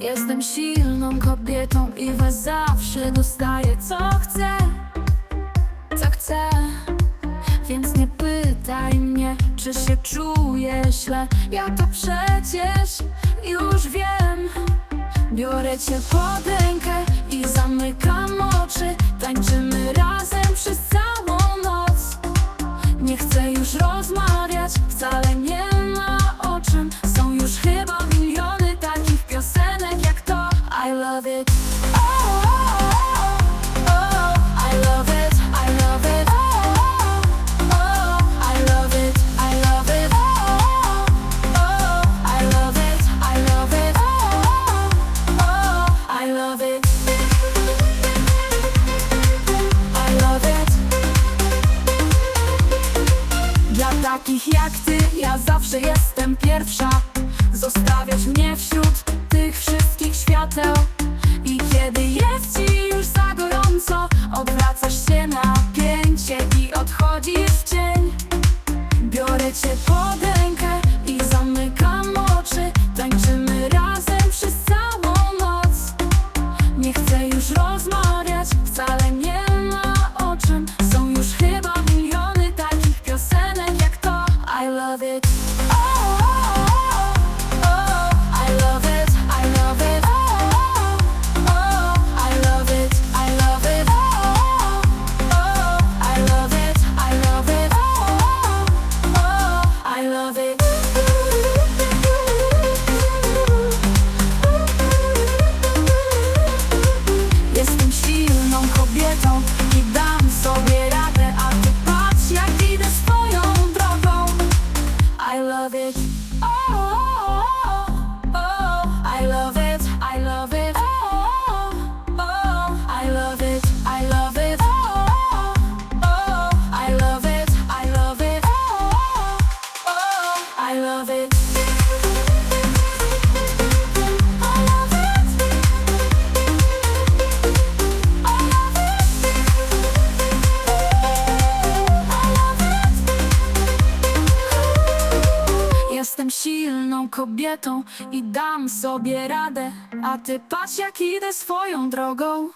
Jestem silną kobietą i was zawsze dostaję co chcę Co chcę. Więc nie pytaj mnie, czy się czuję źle. Ja to przecież już wiem. Biorę cię pod rękę i zamykam oczy. Tańczymy razem przez całą noc. Nie chcę już rozmawiać, wcale nie Dla takich jak ty, ja zawsze jestem pierwsza. Zostawiasz mnie wśród tych wszystkich świateł. I kiedy jest ci już za gorąco Odwracasz się na pięcie i odchodzisz w cień. Biorę cię pod Jestem silną kobietą i dam sobie radę A ty patrz jak idę swoją drogą